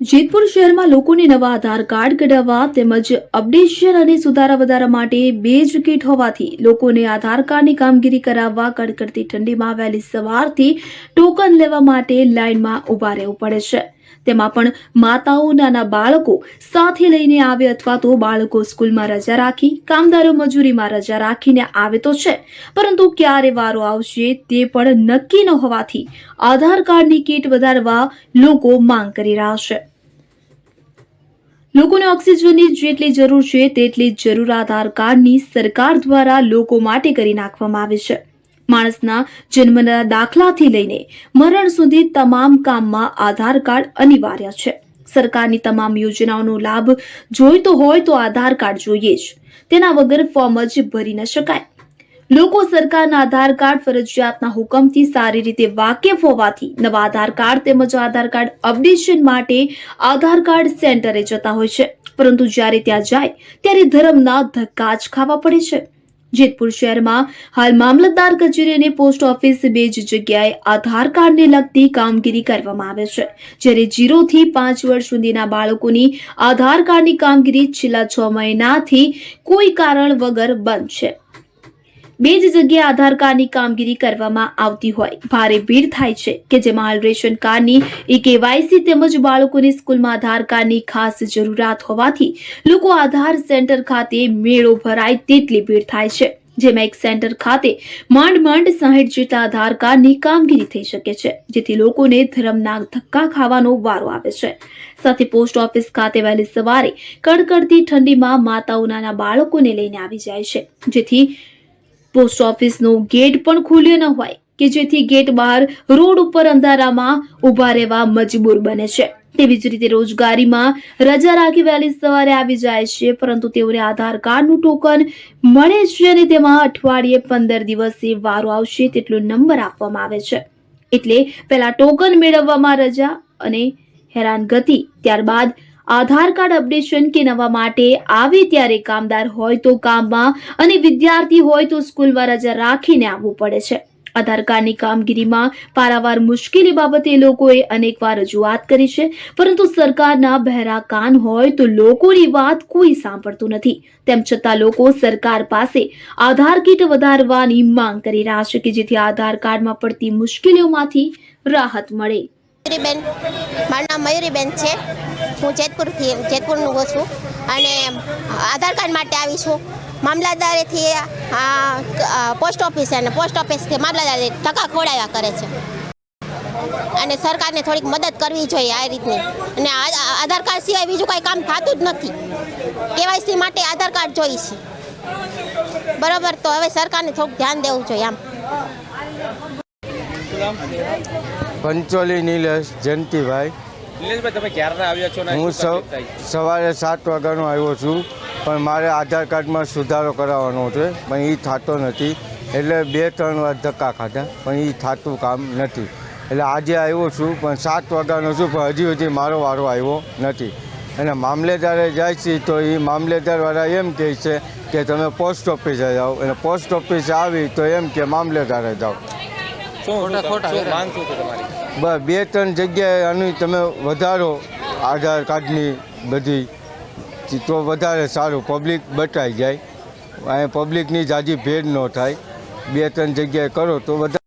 જેતપુર શહેરમાં લોકોને નવા આધાર કાર્ડ કઢાવવા તેમજ અપડેશન અને સુધારા વધારા માટે બે જ કીટ હોવાથી લોકોને આધાર કાર્ડની કામગીરી કરાવવા કડકડતી ઠંડીમાં વહેલી સવારથી ટોકન લેવા માટે લાઇનમાં ઊભા રહેવું પડે છે. તેમાં પણ માતાઓ, નાના બાળકો સાથે લઈને આવે અથવા તો બાળકો સ્કૂલમાં રજા રાખી, કામદારો મજૂરીમાં રજા રાખીને આવે તો છે. પરંતુ ક્યારે વારો આવશે તે પણ નક્કી ન હોવાથી આધાર કાર્ડની કીટ વધારવા લોકો માંગ કરી રહ્યા છે. લોકોને ઓક્સિજનની જેટલી જરૂર છે, તેટલી જરૂર આધાર કાર્ડની સરકાર દ્વારા લોકો માટે કરી નાખવામાં આવે છે. માણસના જન્મના દાખલાથી લઈને મરણ સુધી તમામ કામમાં આધાર કાર્ડ અનિવાર્ય છે. સરકારની તમામ યોજનાઓનો લાભ જોઈતો હોય તો આધાર કાર્ડ જોઈએ જ. તેના વગર ફોર્મ જ ભરી ન શકાય. લોકો સરકારના આધાર કાર્ડ ફરજિયાતના હુકમથી સારી રીતે વાકેફ હોવાથી નવા આધાર કાર્ડ તેમજ આધાર કાર્ડ અપડેશન માટે આધાર કાર્ડ સેન્ટરે જતા હોય છે. પરંતુ જ્યારે ત્યાં જાય, ત્યારે ધર્મના ધક્કા જ ખાવા પડે છે. જેતપુર શહેરમાં હાલ મામલતદાર કચેરી અને પોસ્ટ ઓફિસ બે જ જગ્યાએ આધાર કાર્ડને લગતી કામગીરી કરવામાં આવે છે, જ્યારે જીરોથી પાંચ વર્ષ સુધીના બાળકોની આધાર કાર્ડની કામગીરી છેલ્લા છ મહિનાથી કોઈ કારણ વગર બંધ છે. બે જ જગ્યાએ આધાર કાર્ડની કામગીરી કરવામાં આવતી હોય. ભારે ભીડ થાય છે કે જેમાં હાલ રેશન કાર્ડની, એ કેવાયસી તેમજ બાળકોની સ્કૂલમાં આધાર કાર્ડની ખાસ જરૂરિયાત હોવાથી લોકો આધાર સેન્ટર ખાતે મેળો ભરાય તેટલી ભીડ થાય છે, જેમાં એક સેન્ટર ખાતે માંડ માંડ સાહીઠ જેટલા આધાર કાર્ડની કામગીરી થઈ શકે છે, જેથી લોકોને ધર્મના ધક્કા ખાવાનો વારો આવે છે. સાથે પોસ્ટ ઓફિસ ખાતે વહેલી સવારે કડકડતી ઠંડીમાં માતાઓ નાના બાળકોને લઈને આવી જાય છે, જેથી પોસ્ટ ઓફિસનો ગેટ પણ ખુલ્યો ન હોય કે જેથી ગેટ બહાર રોડ ઉપર અંધારામાં ઊભા રહેવા મજબૂર બને છે. તેવી જ રીતે રોજગારીમાં રજા રાખી વહેલી સવારે આવી જાય છે, પરંતુ તેઓને આધાર કાર્ડનું ટોકન મળે છે અને તેમાં અઠવાડિયે પંદર દિવસે વારો આવશે તેટલો નંબર આપવામાં આવે છે. એટલે પહેલા ટોકન મેળવવામાં રજા અને હેરાનગતિ, ત્યારબાદ આધાર કાર્ડ અપડેશન કે નવા માટે આવે ત્યારે કામદાર હોય તો કામમાં અને વિદ્યાર્થી હોય તો સ્કૂલમાં રજા રાખીને આવવું પડે છે. આધાર કાર્ડની કામગીરીમાં પારાવાર મુશ્કેલી બાબતે લોકોએ અનેકવાર રજૂઆત કરી છે, પરંતુ સરકારના બહેરા કાન હોય તો લોકોની વાત કોઈ સાંભળતું નથી. તેમ છતાં લોકો સરકાર પાસે આધાર કીટ વધારવાની માંગ કરી રહ્યા છે કે જેથી આધાર કાર્ડમાં પડતી મુશ્કેલીઓમાંથી રાહત મળે. મયુરીબેન. મારું નામ મયુરીબેન છે. હું જેતપુરથી, જેતપુરનું છું. અને આધાર કાર્ડ માટે આવી છું. મામલતદારેથી પોસ્ટ ઓફિસ અને પોસ્ટ ઓફિસથી મામલતદારે ટકા ખોડાવ્યા કરે છે. અને સરકારને થોડીક મદદ કરવી જોઈએ આ રીતની. અને આધાર કાર્ડ સિવાય બીજું કાંઈ કામ થતું જ નથી. કેવાયસી માટે આધાર કાર્ડ જોઈએ છે. બરાબર, તો હવે સરકારને થોડુંક ધ્યાન દેવું જોઈએ આમ. પંચોલી નિલેશ જયંતિભાઈ. નિલેશભાઈ તમે ક્યારના આવ્યા છો હું? સવારે સાત વાગ્યાનો આવ્યો છું પણ મારે આધાર કાર્ડમાં સુધારો કરાવવાનો છે પણ એ થતો નથી. એટલે બે ત્રણ વાર ધક્કા ખાધા પણ એ થતું કામ નથી. એટલે આજે આવ્યો છું પણ સાત વાગ્યાનો છું પણ હજી સુધી મારો વારો આવ્યો નથી. અને મામલેદારે જાય છે તો એ મામલેદારવાળા એમ કહે છે કે તમે પોસ્ટ ઓફિસે જાઓ. અને પોસ્ટ ઓફિસે આવી તો એમ કે મામલેદારે જાઓ. શું શું શું માંગ શું છે તમારી? બસ બે ત્રણ જગ્યાએ આની તમે વધારો આધાર કાર્ડની બધી. તો વધારે સારું પબ્લિક બચાઈ જાય. અહીંયા પબ્લિકની જાજી ભેડ ન થાય. બે ત્રણ જગ્યાએ કરો તો વધારે